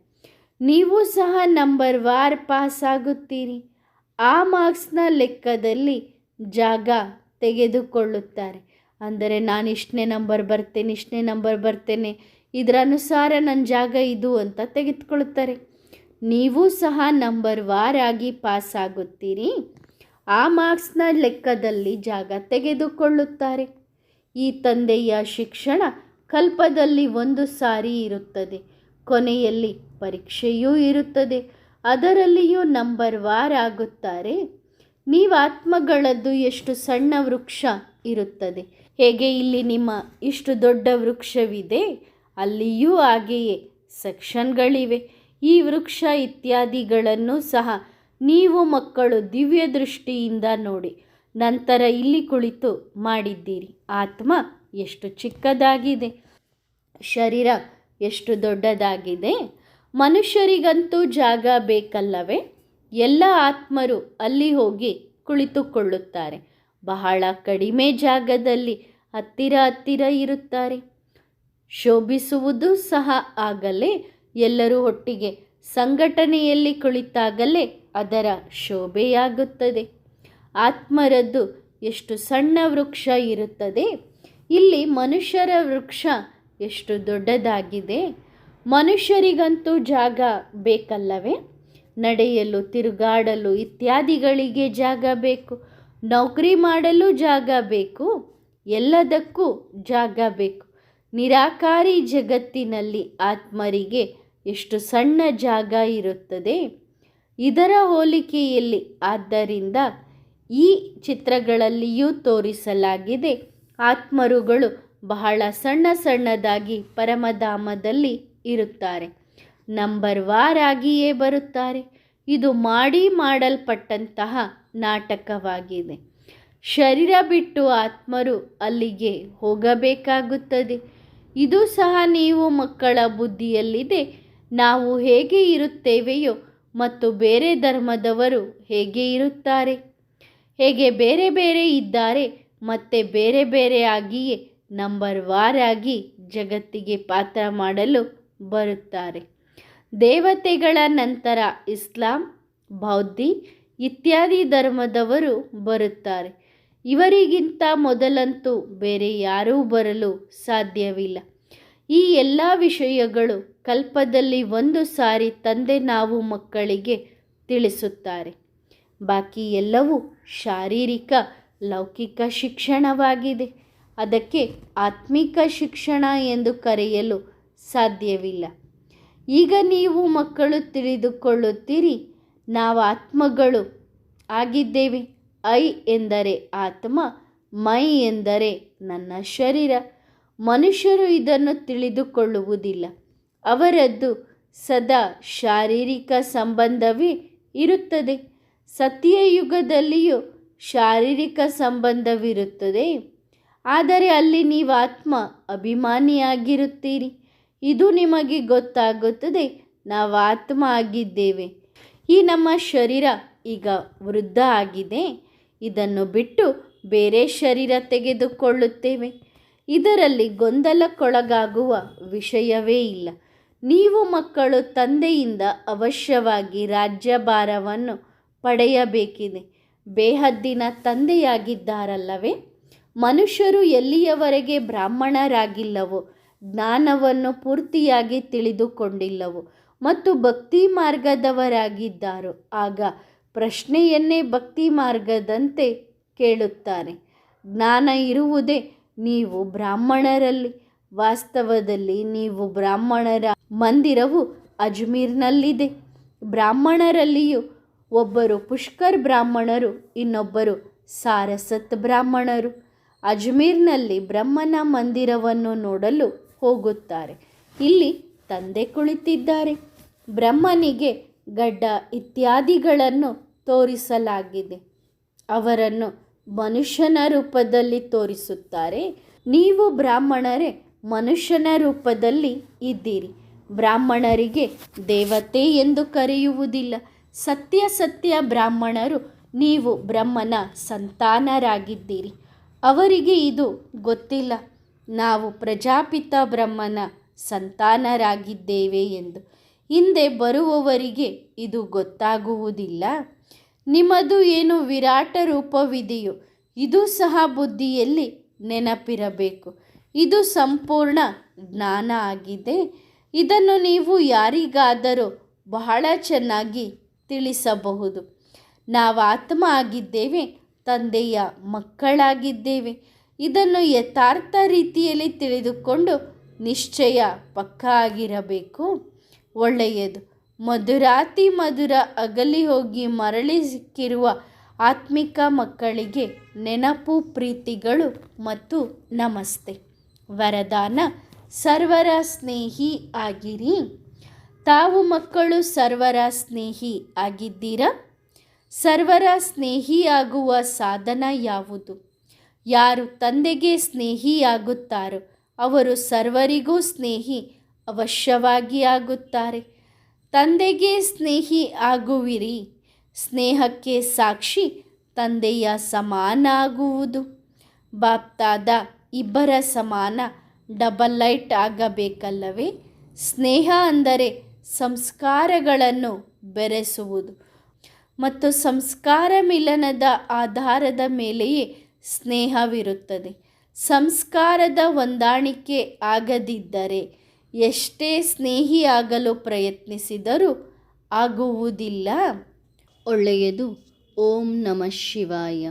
ನೀವು ಸಹ ನಂಬರ್ ವಾರ್ ಪಾಸ್ ಆಗುತ್ತೀರಿ ಆ ಮಾರ್ಕ್ಸ್ನ ಲೆಕ್ಕದಲ್ಲಿ ಜಾಗ ತೆಗೆದುಕೊಳ್ಳುತ್ತಾರೆ. ಅಂದರೆ ನಾನು ಇಷ್ಟನೇ ನಂಬರ್ ಬರ್ತೇನೆ ಇಷ್ಟನೇ ನಂಬರ್ ಬರ್ತೇನೆ, ಇದರ ಅನುಸಾರ ನನ್ನ ಜಾಗ ಇದು ಅಂತ ತೆಗೆದುಕೊಳ್ಳುತ್ತಾರೆ. ನೀವು ಸಹ ನಂಬರ್ ವಾರ್ ಆಗಿ ಪಾಸ್ ಆಗುತ್ತೀರಿ. ಆ ಮಾರ್ಕ್ಸ್ನ ಲೆಕ್ಕದಲ್ಲಿ ಜಾಗ ತೆಗೆದುಕೊಳ್ಳುತ್ತಾರೆ. ಈ ತಂದೆಯ ಶಿಕ್ಷಣ ಕಲ್ಪದಲ್ಲಿ ಒಂದು ಸಾರಿ ಇರುತ್ತದೆ. ಕೊನೆಯಲ್ಲಿ ಪರೀಕ್ಷೆಯೂ ಇರುತ್ತದೆ. ಅದರಲ್ಲಿಯೂ ನಂಬರ್ ವಾರ್ ಆಗುತ್ತಾರೆ. ನೀವು ಆತ್ಮಗಳದ್ದು ಎಷ್ಟು ಸಣ್ಣ ವೃಕ್ಷ ಇರುತ್ತದೆ. ಹೇಗೆ ಇಲ್ಲಿ ನಿಮ್ಮ ಇಷ್ಟು ದೊಡ್ಡ ವೃಕ್ಷವಿದೆ? ಅಲ್ಲಿಯೂ ಹಾಗೆಯೇ ಸೆಕ್ಷನ್ಗಳಿವೆ. ಈ ವೃಕ್ಷ ಇತ್ಯಾದಿಗಳನ್ನು ಸಹ ನೀವು ಮಕ್ಕಳು ದಿವ್ಯ ದೃಷ್ಟಿಯಿಂದ ನೋಡಿ, ನಂತರ ಇಲ್ಲಿ ಕುಳಿತು ಮಾಡಿದ್ದೀರಿ. ಆತ್ಮ ಎಷ್ಟು ಚಿಕ್ಕದಾಗಿದೆ, ಶರೀರ ಎಷ್ಟು ದೊಡ್ಡದಾಗಿದೆ. ಮನುಷ್ಯರಿಗಂತೂ ಜಾಗ ಬೇಕಲ್ಲವೇ, ಎಲ್ಲ ಆತ್ಮರು ಅಲ್ಲಿ ಹೋಗಿ ಕುಳಿತುಕೊಳ್ಳುತ್ತಾರೆ. ಬಹಳ ಕಡಿಮೆ ಜಾಗದಲ್ಲಿ ಹತ್ತಿರ ಹತ್ತಿರ ಇರುತ್ತಾರೆ. ಶೋಭಿಸುವುದು ಸಹ ಆಗಲೇ ಎಲ್ಲರೂ ಒಟ್ಟಿಗೆ ಸಂಘಟನೆಯಲ್ಲಿ ಕುಳಿತಾಗಲೇ ಅದರ ಶೋಭೆಯಾಗುತ್ತದೆ. ಆತ್ಮರದ್ದು ಎಷ್ಟು ಸಣ್ಣ ವೃಕ್ಷ ಇರುತ್ತದೆ, ಇಲ್ಲಿ ಮನುಷ್ಯರ ವೃಕ್ಷ ಎಷ್ಟು ದೊಡ್ಡದಾಗಿದೆ, ಮನುಷ್ಯರಿಗಂತೂ ಜಾಗ ಬೇಕಲ್ಲವೇ? ನಡೆಯಲು, ತಿರುಗಾಡಲು ಇತ್ಯಾದಿಗಳಿಗೆ ಜಾಗ ಬೇಕು, ನೌಕರಿ ಮಾಡಲು ಜಾಗ ಬೇಕು, ಎಲ್ಲದಕ್ಕೂ ಜಾಗ ಬೇಕು. ನಿರಾಕಾರಿ ಜಗತ್ತಿನಲ್ಲಿ ಆತ್ಮರಿಗೆ ಎಷ್ಟು ಸಣ್ಣ ಜಾಗ ಇರುತ್ತದೆ ಇದರ ಹೋಲಿಕೆಯಲ್ಲಿ ಆದ್ದರಿಂದ ಈ ಚಿತ್ರಗಳಲ್ಲಿಯೂ ತೋರಿಸಲಾಗಿದೆ. ಆತ್ಮರುಗಳು ಬಹಳ ಸಣ್ಣ ಸಣ್ಣದಾಗಿ ಪರಮಧಾಮದಲ್ಲಿ ಇರುತ್ತಾರೆ. ನಂಬರ್ ವಾರ್ ಆಗಿಯೇ ಬರುತ್ತಾರೆ. ಇದು ಮಾಡಿ ಮಾಡಲ್ಪಟ್ಟಂತಹ ನಾಟಕವಾಗಿದೆ. ಶರೀರ ಬಿಟ್ಟು ಆತ್ಮರು ಅಲ್ಲಿಗೆ ಹೋಗಬೇಕಾಗುತ್ತದೆ. ಇದು ಸಹ ನೀವು ಮಕ್ಕಳ ಬುದ್ಧಿಯಲ್ಲಿದೆ. ನಾವು ಹೇಗೆ ಇರುತ್ತೇವೆಯೋ ಮತ್ತು ಬೇರೆ ಧರ್ಮದವರು ಹೇಗೆ ಇರುತ್ತಾರೆ? ಹೇಗೆ ಬೇರೆ ಬೇರೆ ಇದ್ದಾರೆ ಮತ್ತೆ ಬೇರೆ ಬೇರೆಯಾಗಿಯೇ ನಂಬರ್ ವಾರ್ ಆಗಿ ಜಗತ್ತಿಗೆ ಪಾತ್ರ ಮಾಡಲು ಬರುತ್ತಾರೆ. ದೇವತೆಗಳ ನಂತರ ಇಸ್ಲಾಂ, ಬೌದ್ಧಿ ಇತ್ಯಾದಿ ಧರ್ಮದವರು ಬರುತ್ತಾರೆ. ಇವರಿಗಿಂತ ಮೊದಲಂತೂ ಬೇರೆ ಯಾರೂ ಬರಲು ಸಾಧ್ಯವಿಲ್ಲ. ಈ ಎಲ್ಲ ವಿಷಯಗಳು ಕಲ್ಪದಲ್ಲಿ ಒಂದು ಸಾರಿ ತಂದೆ ನಾವು ಮಕ್ಕಳಿಗೆ ತಿಳಿಸುತ್ತಾರೆ. ಬಾಕಿ ಎಲ್ಲವೂ ಶಾರೀರಿಕ, ಲೌಕಿಕ ಶಿಕ್ಷಣವಾಗಿದೆ. ಅದಕ್ಕೆ ಆತ್ಮಿಕ ಶಿಕ್ಷಣ ಎಂದು ಕರೆಯಲು ಸಾಧ್ಯವಿಲ್ಲ. ಈಗ ನೀವು ಮಕ್ಕಳು ತಿಳಿದುಕೊಳ್ಳುತ್ತೀರಿ, ನಾವು ಆತ್ಮಗಳು ಆಗಿದ್ದೇವೆ. ಐ ಎಂದರೆ ಆತ್ಮ, ಮೈ ಎಂದರೆ ನನ್ನ ಶರೀರ. ಮನುಷ್ಯರು ಇದನ್ನು ತಿಳಿದುಕೊಳ್ಳುವುದಿಲ್ಲ. ಅವರದ್ದು ಸದಾ ಶಾರೀರಿಕ ಸಂಬಂಧವೇ ಇರುತ್ತದೆ. ಸತ್ಯಯುಗದಲ್ಲಿಯೂ ಶಾರೀರಿಕ ಸಂಬಂಧವಿರುತ್ತದೆ. ಆದರೆ ಅಲ್ಲಿ ನೀವು ಆತ್ಮ ಅಭಿಮಾನಿಯಾಗಿರುತ್ತೀರಿ. ಇದು ನಿಮಗೆ ಗೊತ್ತಾಗುತ್ತದೆ ನಾವು ಆತ್ಮ ಆಗಿದ್ದೇವೆ. ಈ ನಮ್ಮ ಶರೀರ ಈಗ ವೃದ್ಧ ಆಗಿದೆ. ಇದನ್ನು ಬಿಟ್ಟು ಬೇರೆ ಶರೀರ ತೆಗೆದುಕೊಳ್ಳುತ್ತೇವೆ. ಇದರಲ್ಲಿ ಗೊಂದಲಕ್ಕೊಳಗಾಗುವ ವಿಷಯವೇ ಇಲ್ಲ. ನೀವು ಮಕ್ಕಳು ತಂದೆಯಿಂದ ಅವಶ್ಯವಾಗಿ ರಾಜ್ಯಭಾರವನ್ನು ಪಡೆಯಬೇಕಿದೆ. ಬೇಹದ್ದಿನ ತಂದೆಯಾಗಿದ್ದಾರಲ್ಲವೇ? ಮನುಷ್ಯರು ಎಲ್ಲಿಯವರೆಗೆ ಬ್ರಾಹ್ಮಣರಾಗಿಲ್ಲವೋ, ಜ್ಞಾನವನ್ನು ಪೂರ್ತಿಯಾಗಿ ತಿಳಿದುಕೊಂಡಿಲ್ಲವೋ ಮತ್ತು ಭಕ್ತಿ ಮಾರ್ಗದವರಾಗಿದ್ದಾರೋ, ಆಗ ಪ್ರಶ್ನೆಯನ್ನೇ ಭಕ್ತಿ ಮಾರ್ಗದಂತೆ ಕೇಳುತ್ತಾರೆ. ಜ್ಞಾನ ಇರುವುದೇ ನೀವು ಬ್ರಾಹ್ಮಣರಲ್ಲಿ ವಾಸ್ತವದಲ್ಲಿ ನೀವು ಬ್ರಾಹ್ಮಣರ ಮಂದಿರವು ಅಜ್ಮೀರ್ನಲ್ಲಿದೆ. ಬ್ರಾಹ್ಮಣರಲ್ಲಿಯೂ ಒಬ್ಬರು ಪುಷ್ಕರ್ ಬ್ರಾಹ್ಮಣರು, ಇನ್ನೊಬ್ಬರು ಸಾರಸತ್ ಬ್ರಾಹ್ಮಣರು. ಅಜ್ಮೀರ್ನಲ್ಲಿ ಬ್ರಹ್ಮನ ಮಂದಿರವನ್ನು ನೋಡಲು ಹೋಗುತ್ತಾರೆ. ಇಲ್ಲಿ ತಂದೆ ಕುಳಿತಿದ್ದಾರೆ. ಬ್ರಹ್ಮನಿಗೆ ಗಡ್ಡ ಇತ್ಯಾದಿಗಳನ್ನು ತೋರಿಸಲಾಗಿದೆ. ಅವರನ್ನು ಮನುಷ್ಯನ ರೂಪದಲ್ಲಿ ತೋರಿಸುತ್ತಾರೆ. ನೀವು ಬ್ರಾಹ್ಮಣರೇ ಮನುಷ್ಯನ ರೂಪದಲ್ಲಿ ಇದ್ದೀರಿ. ಬ್ರಾಹ್ಮಣರಿಗೆ ದೇವತೆ ಎಂದು ಕರೆಯುವುದಿಲ್ಲ. ಸತ್ಯ ಸತ್ಯ ಬ್ರಾಹ್ಮಣರು ನೀವು ಬ್ರಹ್ಮನ ಸಂತಾನರಾಗಿದ್ದೀರಿ. ಅವರಿಗೆ ಇದು ಗೊತ್ತಿಲ್ಲ. ನಾವು ಪ್ರಜಾಪಿತ ಬ್ರಹ್ಮನ ಸಂತಾನರಾಗಿದ್ದೇವೆ ಎಂದು. ಹಿಂದೆ ಬರುವವರಿಗೆ ಇದು ಗೊತ್ತಾಗುವುದಿಲ್ಲ. ನಿಮ್ಮದು ಏನು ವಿರಾಟ ರೂಪವಿದೆಯೋ, ಇದು ಸಹ ಬುದ್ಧಿಯಲ್ಲಿ ನೆನಪಿರಬೇಕು. ಇದು ಸಂಪೂರ್ಣ ಜ್ಞಾನ ಆಗಿದೆ. ಇದನ್ನು ನೀವು ಯಾರಿಗಾದರೂ ಬಹಳ ಚೆನ್ನಾಗಿ ತಿಳಿಸಬಹುದು. ನಾವು ಆತ್ಮ ಆಗಿದ್ದೇವೆ, ತಂದೆಯ ಮಕ್ಕಳಾಗಿದ್ದೇವೆ. ಇದನ್ನು ಯಥಾರ್ಥ ರೀತಿಯಲ್ಲಿ ತಿಳಿದುಕೊಂಡು ನಿಶ್ಚಯ ಪಕ್ಕ ಆಗಿರಬೇಕು. ಒಳ್ಳೆಯದು. ಮಧುರಾತಿ ಮಧುರ ಅಗಲಿ ಹೋಗಿ ಮರಳಿ ಸಿಕ್ಕಿರುವ ಆತ್ಮಿಕ ಮಕ್ಕಳಿಗೆ ನೆನಪು, ಪ್ರೀತಿಗಳು ಮತ್ತು ನಮಸ್ತೆ. ವರದಾನ, ಸರ್ವರ ಸ್ನೇಹಿ ಆಗಿರಿ. ತಾವು ಮಕ್ಕಳು ಸರ್ವರ ಸ್ನೇಹಿ ಆಗಿದ್ದೀರಾ? ಸರ್ವರ ಸ್ನೇಹಿಯಾಗುವ ಸಾಧನ ಯಾವುದು? ಯಾರು ತಂದೆಗೆ ಸ್ನೇಹಿಯಾಗುತ್ತಾರೋ, ಅವರು ಸರ್ವರಿಗೂ ಸ್ನೇಹಿ ಅವಶ್ಯವಾಗಿ ಆಗುತ್ತಾರೆ. ತಂದೆಗೆ ಸ್ನೇಹಿ ಆಗುವಿರಿ. ಸ್ನೇಹಕ್ಕೆ ಸಾಕ್ಷಿ ತಂದೆಯ ಸಮಾನ ಆಗುವುದು ಬಾಪ್ತಾದ ಇಬ್ಬರ ಸಮಾನ ಡಬಲ್ ಲೈಟ್ ಆಗಬೇಕಲ್ಲವೇ? ಸ್ನೇಹ ಅಂದರೆ ಸಂಸ್ಕಾರಗಳನ್ನು ಬೆರೆಸುವುದು. ಮತ್ತು ಸಂಸ್ಕಾರ ಮಿಲನದ ಆಧಾರದ ಮೇಲೆಯೇ ಸ್ನೇಹವಿರುತ್ತದೆ. ಸಂಸ್ಕಾರದ ಹೊಂದಾಣಿಕೆ ಆಗದಿದ್ದರೆ ಎಷ್ಟೇ ಸ್ನೇಹಿಯಾಗಲು ಪ್ರಯತ್ನಿಸಿದರೂ ಆಗುವುದಿಲ್ಲ. ಒಳ್ಳೆಯದು. ಓಂ ನಮಃ ಶಿವಾಯ.